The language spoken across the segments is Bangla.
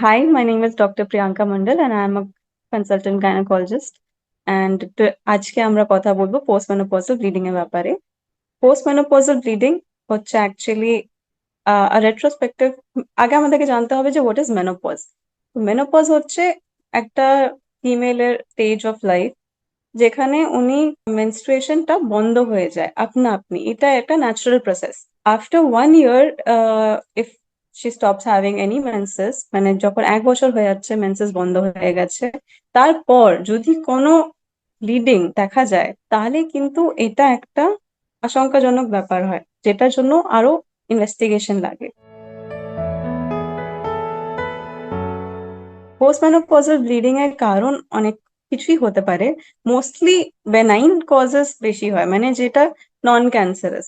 Hi, my name is Dr. Priyanka Mandal and I am a consultant gynecologist. And আজকে আমরা কথা বলব postmenopausal bleeding এর ব্যাপারে postmenopausal bleeding হচ্ছে অ্যাকচুয়ালি রেট্রোস্পেক্টিভ আগে আমাদেরকে জানতে হবে যে হোয়াট ইজ মেনোপজ মেনোপজ হচ্ছে একটা ফিমেলের স্টেজ অফ লাইফ যেখানে উনি মেনস্ট্রুয়েশনটা বন্ধ হয়ে যায় আপনা আপনি এটা একটা natural process after one year if she stops having any menses মানে যখন এক বছর হয়ে যাচ্ছে মেন্সেস বন্ধ হয়ে গেছে, তারপর যদি কোনো ব্লিডিং দেখা যায়, তাহলে কিন্তু এটা একটা আশঙ্কাজনক ব্যাপার হয়, যেটার জন্য আরও ইনভেস্টিগেশন লাগে। পোস্টম্যানোপজাল ব্লিডিং এর কারণ অনেক কিছুই হতে পারে মোস্টলি বেনাইন কজেস বেশি হয় মানে যেটা নন ক্যান্সারাস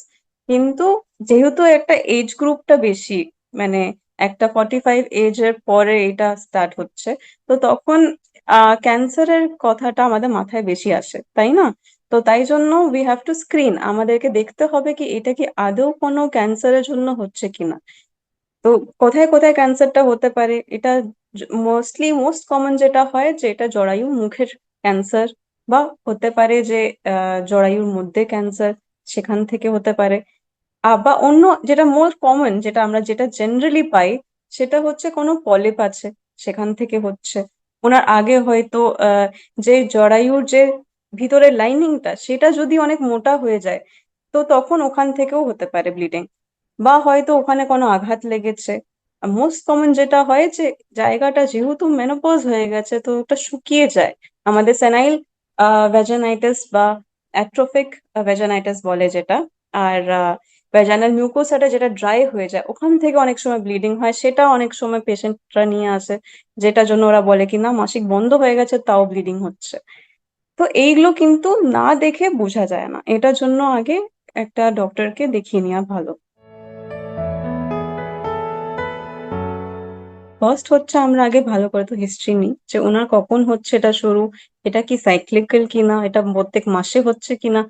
কিন্তু যেহেতু একটা এজ গ্রুপটা বেশি মানে একটা ফর্টি ফাইভ এজ এর পরে এটা স্টার্ট হচ্ছে। তো তখন ক্যান্সারের কথাটা আমাদের মাথায় বেশি আসে, তাই না? তো তাই জন্য উই হ্যাভ টু স্ক্রিন আমাদেরকে দেখতে হবে কি এটা কি আদৌ কোনো ক্যান্সারের জন্য হচ্ছে কিনা তো কোথায় কোথায় ক্যান্সারটা হতে পারে, এটা মোস্টলি মোস্ট কমন যেটা হয় যে এটা জরায়ু মুখের ক্যান্সার বা হতে পারে যে জরায়ুর মধ্যে ক্যান্সার সেখান থেকে হতে পারে। বা অন্য যেটা মোস্ট কমন যেটা আমরা যেটা জেনারেলি পাই, সেটা হচ্ছে কোনো পলিপ আছে, সেখান থেকে হচ্ছে। ওনার আগে হয়তো যে জরায়ুর যে ভিতরের লাইনিংটা সেটা যদি অনেক মোটা হয়ে যায়, তো তখন ওখান থেকেও হতে পারে ব্লিডিং বা হয়তো ওখানে কোনো আঘাত লেগেছে। মোস্ট কমন যেটা হয় যে, জায়গাটা যেহেতু মেনোপজ হয়ে গেছে, তো ওটা শুকিয়ে যায়। আমাদের সেনাইল ভেজানাইটিস বা অ্যাট্রোফিক ভেজানাইটিস বলে যেটা। আর ভেজানাল মিউকোসাটা যেটা ড্রাই হয়ে যায়, ওখান থেকে অনেক সময় ব্লিডিং হয়, সেটা অনেক সময় পেশেন্টরা নিয়ে আসে, যেটার জন্য ওরা বলে কি, না, মাসিক বন্ধ হয়ে গেছে, তাও ব্লিডিং হচ্ছে। তো এইগুলো কিন্তু না দেখে বোঝা যায় না। এটার জন্য আগে একটা ডক্টরকে দেখিয়ে নেওয়া ভালো। ফার্স্ট হচ্ছে আমরা আগে ভালো করে তো হিস্ট্রি নিই, যে ওনার কখন হচ্ছে এটা শুরু, এটা কি সাইক্লিক্যাল কিনা, এটা প্রত্যেক মাসে হচ্ছে কিনা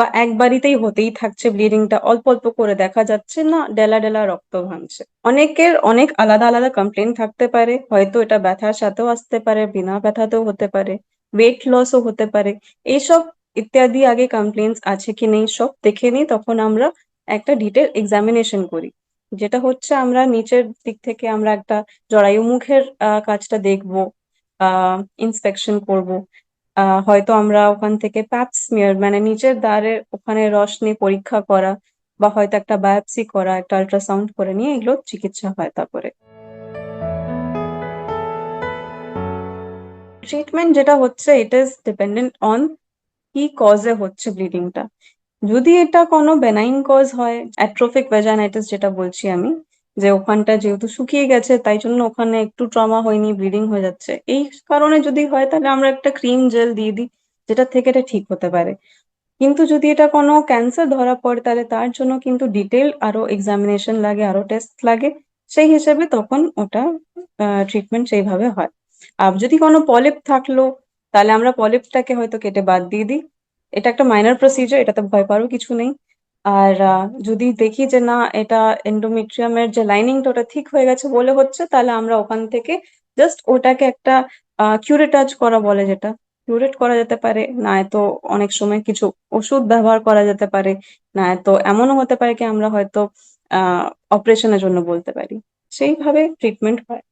বা একবারিতেই হতেই থাকছে ব্লিডিংটা অল্প অল্প করে দেখা যাচ্ছে না, ডেলা ডেলা রক্ত ভাঙছে। অনেকের অনেক আলাদা আলাদা কমপ্লেন থাকতে পারে, হয়তো এটা ব্যথার সাথেও আসতে পারে, বিনা ব্যথাতেও হতে পারে ওয়েট লসও হতে পারে। এইসব ইত্যাদি আগে কমপ্লেন্স আছে কি নেই, সব দেখে নিই তখন আমরা একটা ডিটেল এক্সামিনেশন করি। যেটা হচ্ছে আমরা নিচের দিক থেকে আমরা একটা জরায়ু মুখের কাজটা দেখব ইন্সপেকশন করব। হয়তো আমরা ওখান থেকে প্যাপ স্মিয়ার মানে নিচের দ্বারের ওখানে রস নিয়ে পরীক্ষা করা বা হয়তো একটা বায়োপসি করা, একটা আল্ট্রাসাউন্ড করে নিয়ে এগুলো চিকিৎসা হয় তারপরে। ট্রিটমেন্ট যেটা হচ্ছে ইট ইজ ডিপেন্ডেন্ট অন কি কজে হচ্ছে ব্লিডিংটা যদি এটা কোনো বেনাইন কজ হয় অ্যাট্রোফিক ভেজানাইটিস যেটা বলছি আমি যে ওখানটা যেহেতু শুকিয়ে গেছে, তাই জন্য ওখানে একটু ট্রমা হয়নি ব্লিডিং হয়ে যাচ্ছে। এই কারণে যদি হয়, তাহলে আমরা একটা ক্রিম জেল দিয়ে দিই, যেটা থেকে এটা ঠিক হতে পারে। কিন্তু যদি এটা কোনো ক্যান্সার ধরা পড়ে, তাহলে তার জন্য কিন্তু ডিটেল আরও এক্সামিনেশন লাগে, আরও টেস্ট লাগে। সেই হিসেবে তখন ওটা ট্রিটমেন্ট সেইভাবে হয়। আর যদি কোনো পলিপ থাকল, তাহলে আমরা পলিপটাকে হয়তো কেটে বাদ দিয়ে দিই। এটা একটা মাইনার প্রসিজার এটাতে ভয় পাওয়ারও কিছু নেই। আর যদি দেখি যে না, এটা এন্ডোমেট্রিয়ামের যে লাইনিংটা ওটা ঠিক হয়ে গেছে বলে হচ্ছে, তাহলে আমরা ওখান থেকে জাস্ট ওটাকে একটা কিউরেটাজ করা বলে যেটা। কিউরেট করা যেতে পারে, না তো অনেক সময় কিছু ওষুধ ব্যবহার করা যেতে পারে, না তো এমনও হতে পারে কি আমরা হয়তো অপারেশনের জন্য বলতে পারি। সেইভাবে ট্রিটমেন্ট হয়।